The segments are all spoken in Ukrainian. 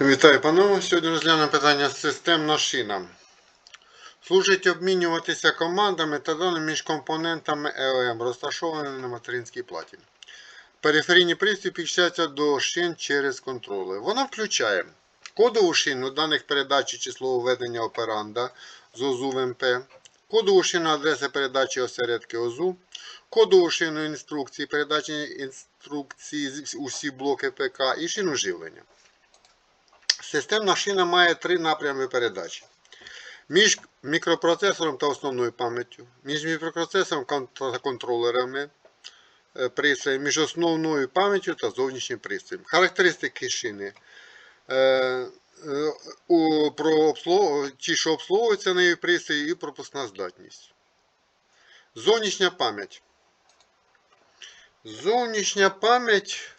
Вітаю, панове. Сьогодні розглянемо питання системна шина. Служить обмінюватися командами та даними між компонентами EOM, розташованими на материнській платі. Периферійні пристрій підключаються до шин через контролер. Вона включає кодову шину даних передачі число введення операнда з ОЗУ в МП, кодову шину адреси передачі осередки ОЗУ, кодову шину інструкції передачі інструкції усі блоки ПК і шину живлення. Системна шина має три напрями передачі. Між мікропроцесором та основною пам'яттю, між мікропроцесором та контролерами е, пристроєм, між основною пам'яттю та зовнішнім пристроєм. Характеристики шини. Е, е, про. Ті, що обслуговуються нею пристрої, і пропускна здатність. Зовнішня пам'ять. Зовнішня пам'ять.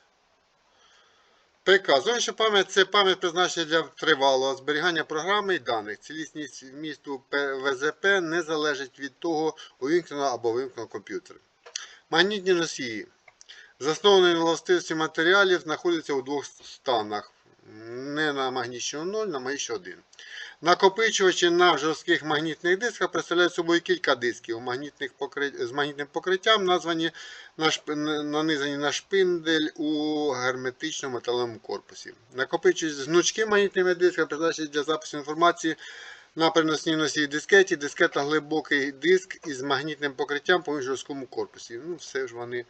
ПК. Зовнішня пам'ять це пам'ять призначена для тривалого зберігання програми і даних. Цілісність вмісту ВЗП не залежить від того, увімкнено або вимкнено комп'ютер. Магнітні носії. Засновані на властивості матеріалів знаходяться у двох станах. Не на магнічному 0, на магнічному 1. Накопичувачі на жорстких магнітних дисках представляють собою кілька дисків магнітних покри- з магнітним покриттям, названі на шп- нанизані на шпиндель у герметичному металевому корпусі. Накопичують з гнучки магнітними дисками, призначені для запису інформації на переносній носії дискеті, дискета глибокий диск із магнітним покриттям по жорсткому корпусі. Ну, все ж вони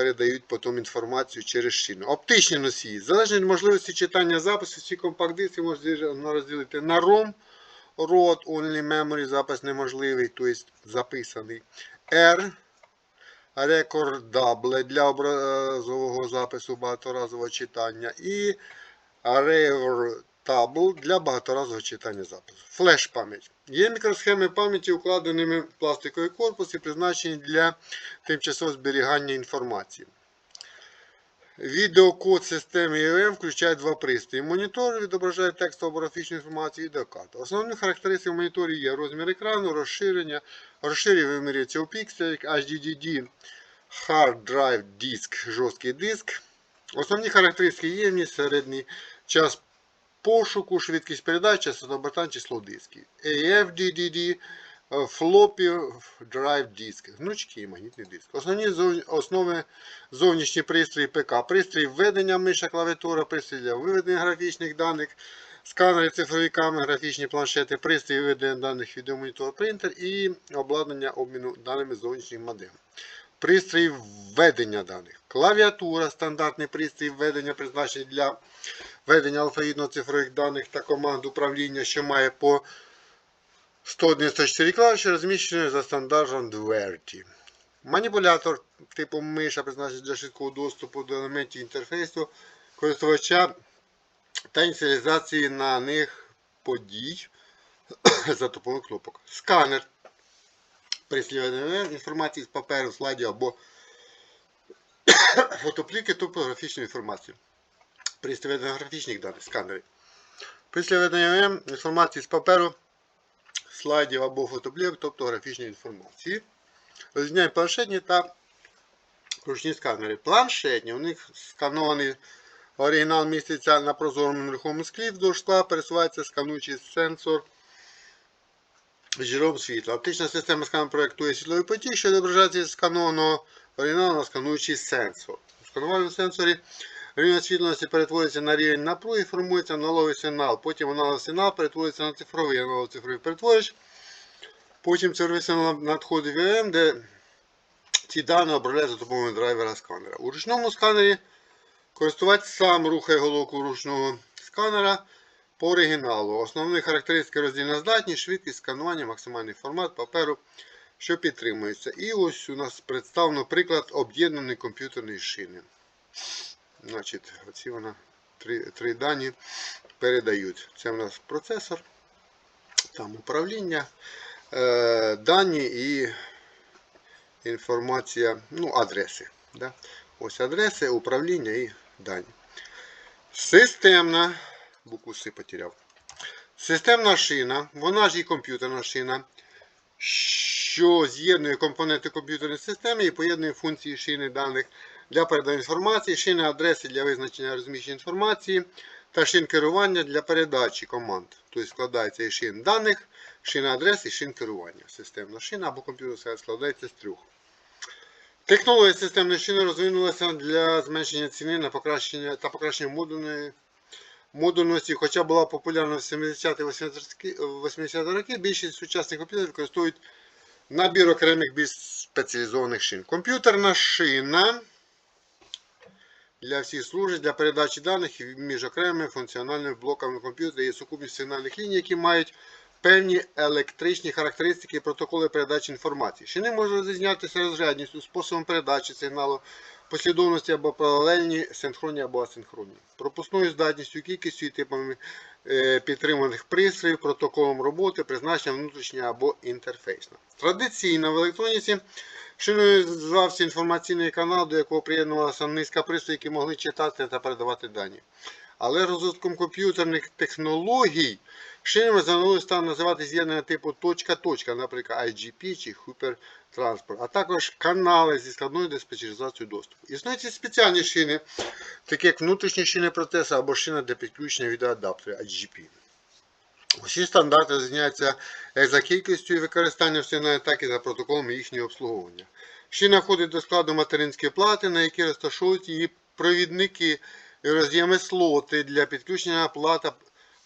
передають потім інформацію через шину. Оптичні носії. Залежно від можливості читання запису, ці компакт-диски можна розділити на ROM, ROT, Only Memory, запис неможливий, тобто записаний. R, Recordable для образового запису багаторазового читання. І Revertable для багаторазового читання запису. Флеш пам'ять. Є мікросхеми пам'яті, укладеними в пластиковий корпус і призначені для тимчасового зберігання інформації. Відеокод системи EOM включає два пристрої. Монітор відображає текстову графічну інформацію і відеокарта. Основні характеристики моніторів є розмір екрану, розширення, розширення вимірюється у пікселях, HDD, Hard Drive Disk, жорсткий диск. Основні характеристики ємність, середній час пошуку, швидкість передачі, частота число дисків. AFDDD, Floppy Drive Disk, гнучкий магнітний диск. Основні основи зовнішні пристрої ПК, пристрій введення миша, клавіатура, пристрій для виведення графічних даних, сканери, цифрові камери, графічні планшети, пристрій виведення даних відеомонітор, принтер і обладнання обміну даними зовнішніх моделей. Пристрій введення даних. Клавіатура, стандартний пристрій введення, призначений для введення алфавітно-цифрових даних та команд управління, що має по 194 клавіші, розміщені за стандартом DWRT. Маніпулятор типу миша призначений для швидкого доступу до елементів інтерфейсу користувача та ініціалізації на них подій за допомогою кнопок. Сканер. Прислідування інформації з паперу, слайдів або фотоплівки топографічної інформації. Пристрій ведення графічних даних, сканери. Після ведення ОМ інформації з паперу, слайдів або фотоплівок, тобто графічної інформації. Розрізняємо планшетні та ручні сканери. Планшетні, у них сканований оригінал міститься на прозорому нерухомому склі, вздовж скла пересувається скануючий сенсор джерелом світла. Оптична система скану проєктує світловий потік, що відображається зі сканованого оригіналу на скануючий сенсор. У сканувальному сенсорі рівень освітленості перетворюється на рівень напруги, формується аналоговий сигнал. Потім аналоговий сигнал перетворюється на цифровий аналоговий цифровий перетворювач. Потім цифровий сигнал надходить в ВМ, де ці дані обробляють за допомогою драйвера сканера. У ручному сканері користувач сам рухає головку ручного сканера по оригіналу. Основні характеристики роздільна здатність, швидкість сканування, максимальний формат паперу, що підтримується. І ось у нас представлено приклад об'єднаної комп'ютерної шини. Значить, оці вона три, три дані передають. Це у нас процесор, там управління, е, дані і інформація, ну, адреси. Да? Ось адреси, управління і дані. Системна, букву С потеряв. Системна шина, вона ж і комп'ютерна шина, що з'єднує компоненти комп'ютерної системи і поєднує функції шини даних для передачі інформації, шини адреси для визначення розміщення інформації, та шин керування для передачі команд. Тобто складається із шин даних, шин адрес і шин керування. Системна шина або комп'ютер складається з трьох. Технологія системної шини розвинулася для зменшення ціни на покращення та покращення модульної модульності, хоча була популярна в 70-80 роки, більшість сучасних комп'ютерів використовують набір окремих більш спеціалізованих шин. Комп'ютерна шина для всіх служить для передачі даних між окремими функціональними блоками комп'ютера є сукупність сигнальних ліній, які мають певні електричні характеристики і протоколи передачі інформації. Шини можуть розрізнятися розрядністю, способом передачі сигналу, послідовності або паралельні, синхронні або асинхронні, пропускною здатністю, кількістю і типами е, підтриманих пристроїв, протоколом роботи, призначення внутрішня або інтерфейсна. Традиційно в електроніці шиною звався інформаційний канал, до якого приєднувалася низка пристроїв, які могли читати та передавати дані. Але розвитком комп'ютерних технологій шинами загалом став називати з'єднання типу точка-точка, наприклад, IGP чи Hypertransport, а також канали зі складною диспетчеризацією доступу. Існують спеціальні шини, такі як внутрішні шини процесу або шина для підключення відеоадаптера IGP. Усі стандарти розрізняються як за кількістю і використанням сигналів, так і за протоколом їхнього обслуговування. Шина входить до складу материнської плати, на якій розташовують її провідники і роз'єми слоти для підключення плата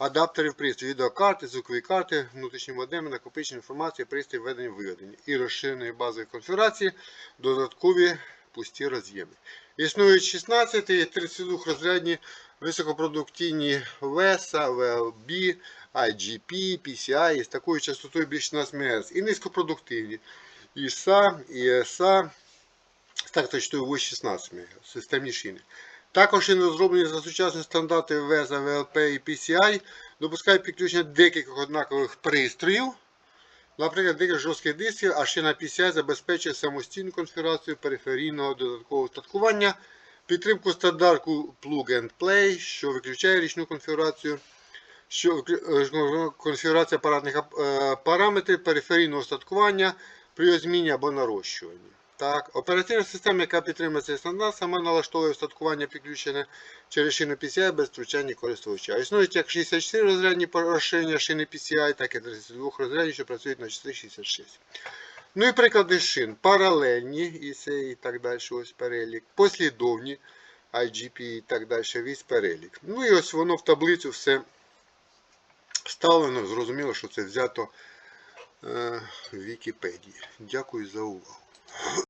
адаптерів пристрою, відеокарти, звукові карти, внутрішні модеми, накопичення інформації, пристрій введення виведення і розширеної базової конфігурації, додаткові пусті роз'єми. Існують 16 і 32 розрядні високопродуктивні VESA, VLB, IGP, PCI із такою частотою більше 16 МГц і низькопродуктивні ISA, ESA з частотою вище 16 МГц, системні шини. Також шини розроблені за сучасні стандарти VESA, VLP і PCI, допускають підключення декількох однакових пристроїв, наприклад, декілька жорстких дисків, а шина PCI забезпечує самостійну конфігурацію периферійного додаткового устаткування, підтримку стандарту Plug and Play, що виключає річну конфігурацію, що е, конфігурація апаратних е, параметрів периферійного устаткування при зміні або нарощуванні. Так, операційна система, яка підтримує цей стандарт, сама налаштовує устаткування підключення через шину PCI без втручання користувача. Існують як 64 розрядні розширення шини PCI, так і 32 розрядні, що працюють на частоті 66. Ну і приклади шин. Паралельні, це і так далі, ось перелік. Послідовні, IGP і так далі, весь перелік. Ну і ось воно в таблицю все вставлено. Зрозуміло, що це взято е, в Вікіпедії. Дякую за увагу.